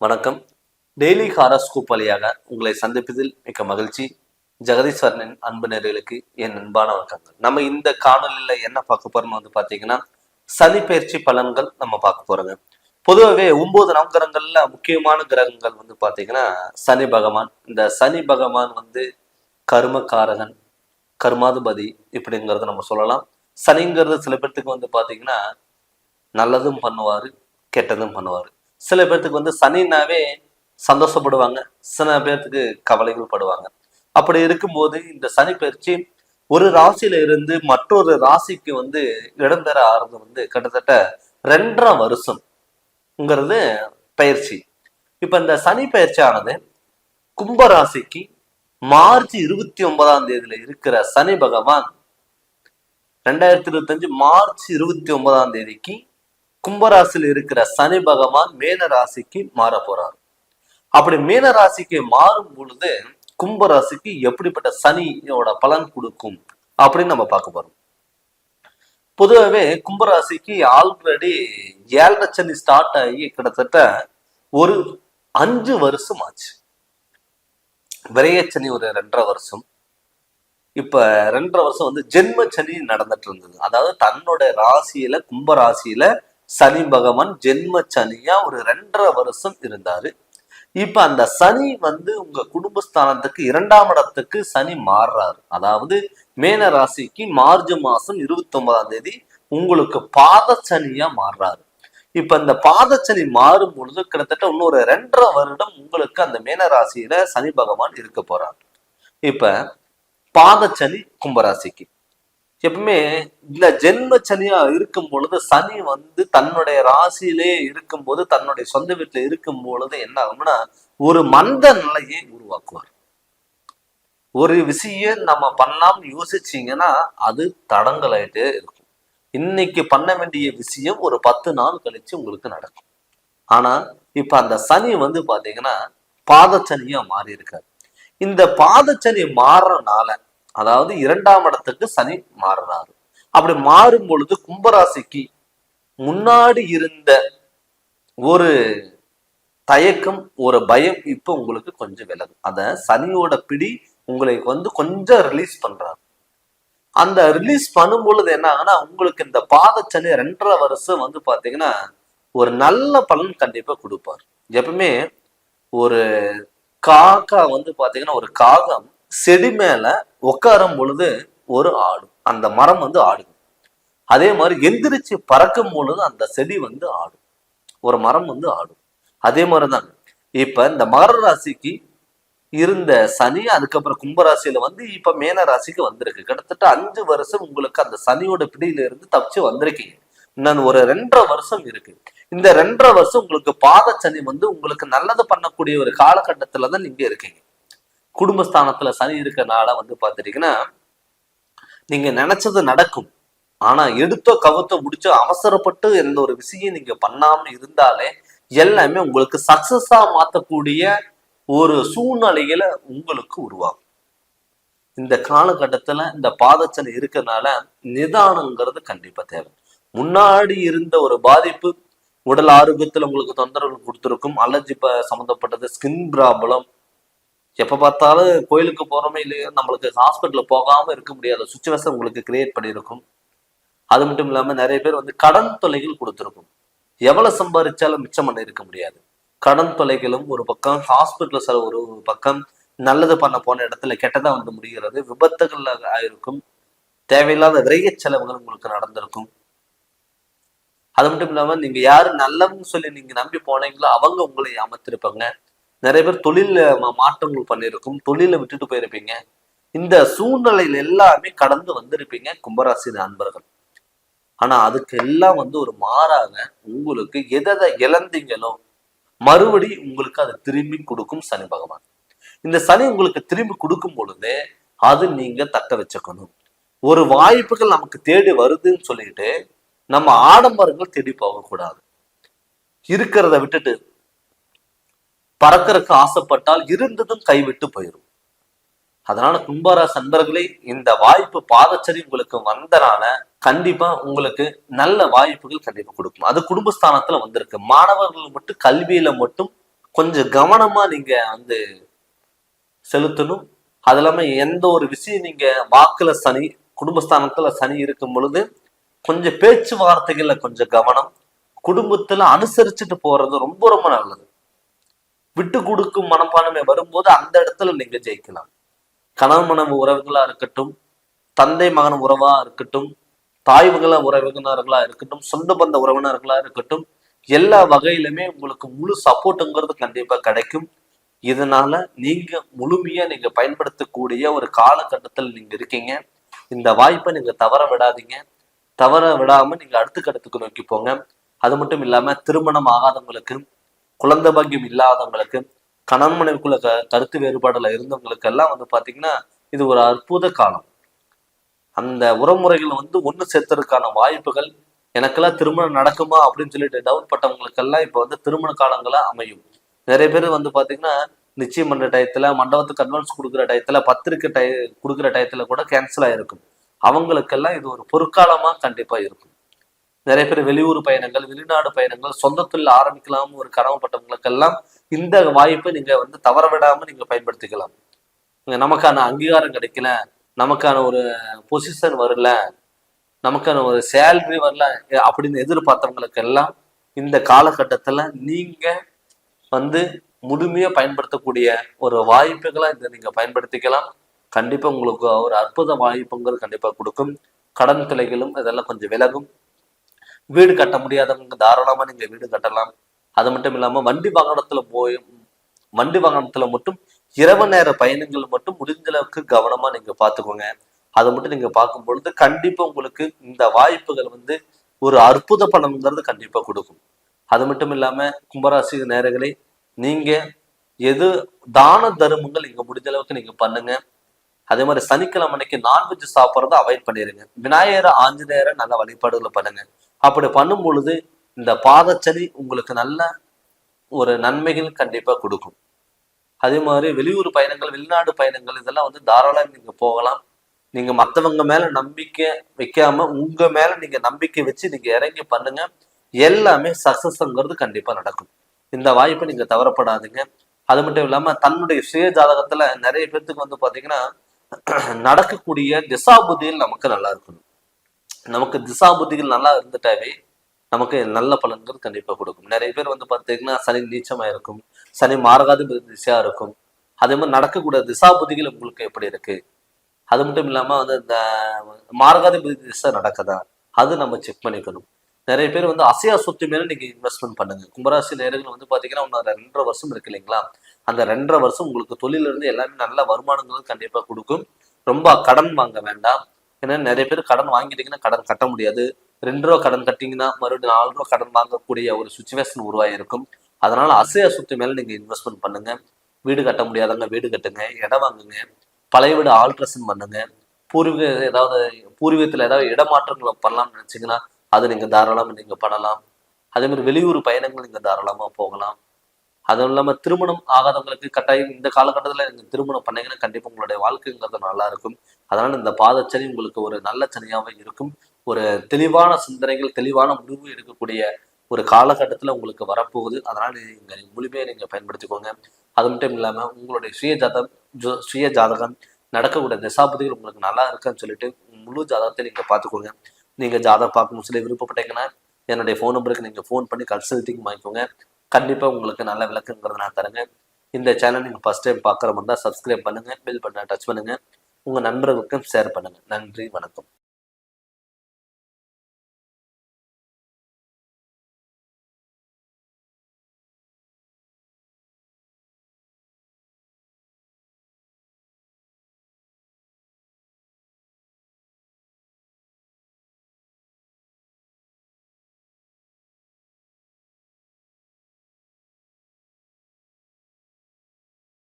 வணக்கம். Daily horoscope வழியாக உங்களை சந்திப்பதில் மிக்க மகிழ்ச்சி. ஜெகதீஸ்வரனின் அன்பு நேர்களுக்கு என் அன்பான வணக்கங்கள். நம்ம இந்த காணொலியில் என்ன பார்க்க போறோம்னு வந்து பார்த்தீங்கன்னா சனி பயிற்சி பலன்கள் நம்ம பார்க்க போறோங்க. பொதுவாகவே ஒன்பது நவகிரகங்கள்ல முக்கியமான கிரகங்கள் வந்து பார்த்தீங்கன்னா சனி பகவான். இந்த சனி பகவான் வந்து கருமக்காரகன் கர்மாதிபதி இப்படிங்கிறத நம்ம சொல்லலாம். சனிங்கிறது சில பேர்த்துக்கு வந்து பார்த்தீங்கன்னா நல்லதும் பண்ணுவாரு கெட்டதும் பண்ணுவார். சில பேர்த்துக்கு வந்து சனினாவே சந்தோஷப்படுவாங்க சில பேர்த்துக்கு கவலைகள் படுவாங்க. அப்படி இருக்கும்போது இந்த சனி பயிற்சி ஒரு ராசியில இருந்து மற்றொரு ராசிக்கு வந்து இடம்பெற ஆறது வந்து கிட்டத்தட்ட ரெண்டரை வருஷம்ங்கிறது பயிற்சி. இப்ப இந்த சனி பயிற்சியானது கும்ப ராசிக்கு மார்ச் இருபத்தி ஒன்பதாம் தேதியில இருக்கிற சனி பகவான் ரெண்டாயிரத்தி இருபத்தஞ்சு மார்ச் இருபத்தி ஒன்பதாம் தேதிக்கு கும்பராசியில் இருக்கிற சனி பகவான் மேன ராசிக்கு மாற போறார். அப்படி மீன ராசிக்கு மாறும் பொழுது கும்ப ராசிக்கு எப்படிப்பட்ட சனியோட பலன் கொடுக்கும் அப்படின்னு நம்ம பார்க்க போறோம். பொதுவாகவே கும்பராசிக்கு ஆல்ரெடி ஏழரை சனி ஸ்டார்ட் ஆகி கிட்டத்தட்ட ஒரு அஞ்சு வருஷம் ஆச்சு. விரையச்சனி ஒரு ரெண்டரை வருஷம். இப்ப ரெண்டரை வருஷம் வந்து ஜென்ம சனி நடந்துட்டு இருந்தது. அதாவது தன்னோட ராசியில கும்ப ராசியில சனி பகவான் ஜென்ம சனியா ஒரு ரெண்டரை வருஷம் இருந்தாரு. இப்ப அந்த சனி வந்து உங்க குடும்பஸ்தானத்துக்கு இரண்டாம் இடத்துக்கு சனி மாறுறாரு. அதாவது மேன ராசிக்கு மார்ச் மாசம் இருபத்தி ஒன்பதாம் தேதி உங்களுக்கு பாத சனியா மாறுறாரு. இப்ப இந்த பாதச்சனி மாறும் பொழுது கிட்டத்தட்ட இன்னொரு ரெண்டரை வருடம் உங்களுக்கு அந்த மேன ராசியில சனி பகவான் இருக்க போறார். இப்ப பாதச்சனி கும்பராசிக்கு. எப்பவுமே இந்த ஜென்ம சனியா இருக்கும் பொழுது சனி வந்து தன்னுடைய ராசியிலே இருக்கும்போது தன்னுடைய சொந்த வீட்டுல இருக்கும் பொழுது என்ன ஆகும்னா ஒரு மந்த நிலையை உருவாக்குவார். ஒரு விஷயம் நம்ம பண்ணலாம் யோசிச்சீங்கன்னா அது தடங்கலாயிட்டே இருக்கும். இன்னைக்கு பண்ண வேண்டிய விஷயம் ஒரு பத்து நாள் கழிச்சு உங்களுக்கு நடக்கும். ஆனா இப்ப அந்த சனி வந்து பாத்தீங்கன்னா பாதச்சனியா மாறி இருக்காரு இந்த பாதச்சனி மாறுறனால அதாவது இரண்டாம் இடத்துக்கு சனி மாறுறாரு. அப்படி மாறும் பொழுது கும்பராசிக்கு முன்னாடி இருந்த ஒரு தயக்கம் ஒரு பயம் இப்ப உங்களுக்கு கொஞ்சம் விலகும் அத சனியோட பிடி உங்களுக்கு வந்து கொஞ்சம் ரிலீஸ் பண்றாரு. அந்த ரிலீஸ் பண்ணும் பொழுது என்ன ஆகுனா உங்களுக்கு இந்த பாதச்சனி ரெண்டரை வருஷம் வந்து பாத்தீங்கன்னா ஒரு நல்ல பலன் கண்டிப்பா கொடுப்பார். எப்பவுமே ஒரு காக்கா வந்து பாத்தீங்கன்னா ஒரு காகம் செடி மேல உட்காரும் பொழுது ஒரு ஆடும். அந்த மரம் வந்து ஆடும் அதே மாதிரி எந்திரிச்சு பறக்கும் பொழுது அந்த செடி வந்து ஆடும். ஒரு மரம் வந்து ஆடும். அதே மாதிரிதான். இப்ப இந்த மகர ராசிக்கு இருந்த சனி அதுக்கப்புறம் கும்பராசியில வந்து இப்ப மேன ராசிக்கு வந்திருக்கு. கிட்டத்தட்ட அஞ்சு வருஷம் உங்களுக்கு அந்த சனியோட பிடியில இருந்து தப்பிச்சு வந்திருக்கீங்க. இன்னும் ஒரு ரெண்டரை வருஷம் இருக்கு. இந்த ரெண்டரை வருஷம் உங்களுக்கு பாத சனி வந்து உங்களுக்கு நல்லது பண்ணக்கூடிய ஒரு காலகட்டத்துல தான் நீங்க இருக்கீங்க. குடும்பஸ்தானத்துல சனி இருக்கிறனால வந்து பாத்துட்டீங்கன்னா நீங்க நினைச்சது நடக்கும். ஆனா எடுத்தோ கவுத்தோ முடிச்சோ அவசரப்பட்டு எந்த ஒரு விஷயம் நீங்க பண்ணாம இருந்தாலே எல்லாமே உங்களுக்கு சக்சஸா மாத்தக்கூடிய ஒரு சூழ்நிலையில உங்களுக்கு உருவாகும். இந்த காலகட்டத்துல இந்த பாதச்சனை இருக்கிறதுனால நிதானங்கிறது கண்டிப்பா தேவை. முன்னாடி இருந்த ஒரு பாதிப்பு உடல் ஆரோக்கியத்துல உங்களுக்கு தொந்தரவு கொடுத்துருக்கும் அலர்ஜி ப- சம்மந்தப்பட்டது ஸ்கின் ப்ராப்ளம் எப்ப பார்த்தாலும் கோயிலுக்கு போறோமே இல்லையோ நம்மளுக்கு ஹாஸ்பிட்டலில் போகாம இருக்க முடியாத சுச்சுவேஷன் உங்களுக்கு கிரியேட் பண்ணியிருக்கும். அது மட்டும் இல்லாம நிறைய பேர் வந்து கடன் தொலைகள் கொடுத்துருக்கும். எவ்வளவு சம்பாதிச்சாலும் மிச்சம் பண்ண இருக்க முடியாது. கடன் தொலைகளும் ஒரு பக்கம் ஹாஸ்பிட்டல் செலவு ஒரு பக்கம் நல்லது பண்ண போன இடத்துல கெட்டதா வந்து முடிகிறது விபத்துகள் ஆயிருக்கும். தேவையில்லாத விரைய செலவுகள் உங்களுக்கு நடந்திருக்கும். அது மட்டும் இல்லாம நீங்க யாரு நல்லவங்க சொல்லி நீங்க நம்பி போனீங்களோ அவங்க உங்களை அமர்த்திருப்பாங்க நிறைய பேர் தொழில மாற்றங்கள் பண்ணியிருக்கும். தொழிலை விட்டுட்டு போயிருப்பீங்க. இந்த சூழ்நிலையில எல்லாமே கடந்து வந்திருப்பீங்க கும்பராசி அன்பர்கள். ஆனா அதுக்கு எல்லாம் வந்து ஒரு மாறாக உங்களுக்கு எதை இழந்தீங்களோ மறுபடி உங்களுக்கு அதை திரும்பி கொடுக்கும் சனி பகவான். இந்த சனி உங்களுக்கு திரும்பி கொடுக்கும் பொழுது அது நீங்க தக்க வச்சுக்கணும். ஒரு வாய்ப்புகள் நமக்கு தேடி வருதுன்னு சொல்லிட்டு நம்ம ஆடம்பரங்கள் தேடி போகக்கூடாது. இருக்கிறத விட்டுட்டு பறக்கிறதுக்கு ஆசைப்பட்டால் இருந்ததும் கைவிட்டு போயிடும் அதனால கும்பராசி நண்பர்களே இந்த வாய்ப்பு பாதச்சரி உங்களுக்கு வந்தனால கண்டிப்பா உங்களுக்கு நல்ல வாய்ப்புகள் கண்டிப்பா கொடுக்கும். அது குடும்பஸ்தானத்துல வந்திருக்கு. மாணவர்கள் மட்டும் கல்வியில மட்டும் கொஞ்சம் கவனமா நீங்க வந்து செலுத்தணும். அது இல்லாம எந்த ஒரு விஷயம் நீங்க வாக்குல சனி குடும்பஸ்தானத்துல சனி இருக்கும் பொழுது கொஞ்சம் பேச்சுவார்த்தைகள்ல கொஞ்சம் கவனம் குடும்பத்துல அனுசரிச்சுட்டு போறது ரொம்ப ரொம்ப நல்லது. விட்டு கொடுக்கும் மனப்பான்மை வரும்போது அந்த இடத்துல நீங்க ஜெயிக்கலாம். கணவன் மனைவி உறவுகளா இருக்கட்டும் தந்தை மகன் உறவா இருக்கட்டும் தாய் மகள உறவினர்களா இருக்கட்டும் சொந்த பந்த உறவினர்களா இருக்கட்டும் எல்லா வகையிலுமே உங்களுக்கு முழு சப்போர்ட்டுங்கிறது கண்டிப்பா கிடைக்கும். இதனால நீங்க முழுமையா நீங்க பயன்படுத்தக்கூடிய ஒரு காலகட்டத்தில் நீங்க இருக்கீங்க. இந்த வாய்ப்பை நீங்க தவற விடாதீங்க. தவற விடாம நீங்க அடுத்த கட்டத்துக்கு நோக்கி போங்க. அது மட்டும் இல்லாம திருமணம் ஆகாதவங்களுக்கு குழந்தை பாக்கியம் இல்லாதவங்களுக்கு கணவன் மனைவிக்குள்ள க கருத்து வேறுபாடுல இருந்தவங்களுக்கு எல்லாம் வந்து பாத்தீங்கன்னா இது ஒரு அற்புத காலம். அந்த உறமுறைகள் வந்து ஒன்று சேர்த்ததுக்கான வாய்ப்புகள் எனக்கெல்லாம் திருமணம் நடக்குமா அப்படின்னு சொல்லிட்டு டவுட் பட்டவங்களுக்கெல்லாம் இப்போ வந்து திருமண காலங்களா அமையும். நிறைய பேர் வந்து பார்த்தீங்கன்னா நிச்சயம் பண்ணுற டயத்தில் மண்டபத்துக்கு அட்வான்ஸ் கொடுக்குற டயத்தில் பத்திரிக்கை டய கொடுக்குற டயத்தில் கூட கேன்சல் ஆகிருக்கும் அவங்களுக்கெல்லாம் இது ஒரு பொற்காலமாக கண்டிப்பாக இருக்கும். நிறைய பேர் வெளியூர் பயணங்கள் வெளிநாடு பயணங்கள் சொந்த தொழில் ஆரம்பிக்கலாம் ஒரு கனவுப்பட்டவங்களுக்கெல்லாம் இந்த வாய்ப்பை நீங்க வந்து தவற விடாம நீங்க பயன்படுத்திக்கலாம். நமக்கான அங்கீகாரம் கிடைக்கல நமக்கான ஒரு பொசிஷன் வரல நமக்கான ஒரு சேலரி வரல அப்படின்னு எதிர்பார்த்தவங்களுக்கு எல்லாம் இந்த காலகட்டத்துல நீங்க வந்து முழுமையா பயன்படுத்தக்கூடிய ஒரு வாய்ப்புகளை இதை நீங்க பயன்படுத்திக்கலாம். கண்டிப்பா உங்களுக்கு ஒரு அற்புத வாய்ப்புங்கிறது கண்டிப்பா கொடுக்கும். கடன் தொலைகளும் இதெல்லாம் கொஞ்சம் விலகும். வீடு கட்ட முடியாதவங்க தாராளமா நீங்க வீடு கட்டலாம். அது மட்டும் இல்லாம வண்டி வாகனத்துல போய் வண்டி வாகனத்துல மட்டும் இரவு நேர பயணங்கள் மட்டும் முடிஞ்ச அளவுக்கு கவனமா நீங்க பார்த்துக்கோங்க. அதை மட்டும் நீங்க பார்க்கும் பொழுது கண்டிப்பா உங்களுக்கு இந்த வாய்ப்புகள் வந்து ஒரு அற்புத பலன்கிறது கண்டிப்பா கொடுக்கும். அது மட்டும் இல்லாம கும்பராசி நேரங்களை நீங்க எது தான தர்மங்கள் இங்கே முடிஞ்ச அளவுக்கு நீங்க பண்ணுங்க. அதே மாதிரி சனிக்கிழமை அன்னைக்கு நான்வெஜ் சாப்பிட்றத அவாய்ட் பண்ணிடுங்க விநாயகர் ஆஞ்சநேயரை நல்ல வழிபாடுகளை பண்ணுங்க. அப்படி பண்ணும் பொழுது இந்த பாதச்சளி உங்களுக்கு நல்ல ஒரு நன்மைகள் கண்டிப்பா கொடுக்கும். அதே மாதிரி வெளியூர் பயணங்கள் வெளிநாடு பயணங்கள் இதெல்லாம் வந்து தாராளம் நீங்க போகலாம். நீங்க மத்தவங்க மேல நம்பிக்கை வைக்காம உங்க மேல நீங்க நம்பிக்கை வச்சு நீங்க இறங்கி பண்ணுங்க. எல்லாமே சக்சஸ்ங்கிறது கண்டிப்பா நடக்கும். இந்த வாய்ப்பை நீங்க தவறப்படாதீங்க. அது மட்டும் இல்லாம தன்னுடைய சுய ஜாதகத்தில் நிறைய பேர்த்துக்கு வந்து பார்த்தீங்கன்னா நடக்கக்கூடிய திசாபுத்திகள் நமக்கு நல்லா இருக்கணும். நமக்கு திசா புத்திகள் நல்லா இருந்துட்டாவே நமக்கு நல்ல பலன்கள் கண்டிப்பாக கொடுக்கும். நிறைய பேர் வந்து பார்த்தீங்கன்னா சனி நீச்சமாக இருக்கும் சனி மார்காதிபதி திசையாக இருக்கும் அதே மாதிரி நடக்கக்கூடிய திசாபுத்திகள் உங்களுக்கு எப்படி இருக்கு? அது மட்டும் இல்லாமல் வந்து இந்த மார்காதிபதி திசை நடக்குதா? அது நம்ம செக் பண்ணிக்கணும். நிறைய பேர் வந்து அசையா சொத்து மேலே நீங்கள் இன்வெஸ்ட்மெண்ட் பண்ணுங்க. கும்பராசி நேர்கள் வந்து பார்த்தீங்கன்னா ஒன்று ரெண்டரை வருஷம் இருக்கு இல்லைங்களா? அந்த ரெண்டரை வருஷம் உங்களுக்கு தொழிலிருந்து எல்லாமே நல்ல வருமானங்கள் கண்டிப்பாக கொடுக்கும். ரொம்ப கடன் வாங்க வேண்டாம். ஏன்னா நிறைய பேர் கடன் வாங்கிட்டீங்கன்னா கடன் கட்ட முடியாது. ரெண்டு ரூபா கடன் கட்டிங்கன்னா மறுபடியும் நாலு ரூபா கடன் வாங்கக்கூடிய ஒரு சுச்சுவேஷன் உருவாயிருக்கும். அதனால அசையா சொத்து மேல நீங்க இன்வெஸ்ட்மெண்ட் பண்ணுங்க. வீடு கட்ட முடியாதவங்க வீடு கட்டுங்க இடம் வாங்குங்க பழைய வீடு ஆல்ட்ரேஷன் பண்ணுங்க. பூர்வீக ஏதாவது பூர்வீகத்துல ஏதாவது இடமாற்றங்களை பண்ணலாம்னு நினைச்சீங்கன்னா அது நீங்க தாராளமா நீங்க பண்ணலாம். அதே மாதிரி வெளியூர் பயணங்கள் நீங்க தாராளமா போகலாம். அதுவும் இல்லாமல் திருமணம் ஆகாதவங்களுக்கு கட்டாயம் இந்த காலகட்டத்தில் நீங்கள் திருமணம் பண்ணீங்கன்னா கண்டிப்பாக உங்களுடைய வாழ்க்கைங்கிறது நல்லா இருக்கும். அதனால் இந்த பாதச்சனி உங்களுக்கு ஒரு நல்ல சனியாகவே இருக்கும். ஒரு தெளிவான சிந்தனைகள் தெளிவான முடிவு எடுக்கக்கூடிய ஒரு காலகட்டத்தில் உங்களுக்கு வரப்போகுது. அதனால் நீங்கள் முழுமையை நீங்கள் பயன்படுத்திக்கோங்க. அது மட்டும் இல்லாமல் உங்களுடைய சுய ஜாதகம் ஜோ- சுய ஜாதகம் நடக்கக்கூடிய திசாபதிகள் உங்களுக்கு நல்லா இருக்குன்னு சொல்லிட்டு முழு ஜாதகத்தை நீங்கள் பார்த்துக்கோங்க. நீங்கள் ஜாதகம் பார்க்கணும் சொல்லி விருப்பப்பட்டீங்கன்னா என்னுடைய ஃபோன் நம்பருக்கு நீங்கள் ஃபோன் பண்ணி கன்சல்ட்டிங் வாங்கிக்கோங்க. கண்டிப்பா உங்களுக்கு நல்ல விளக்குங்கிறத நான் தருங்க. இந்த சேனல் நீங்க ஃபஸ்ட் டைம் பார்க்குற மாதிரி தான் சப்ஸ்கிரைப் பண்ணுங்க பில் பண்ண டச் பண்ணுங்க. உங்க நண்பர்களுக்கும் ஷேர் பண்ணுங்க. நன்றி வணக்கம்.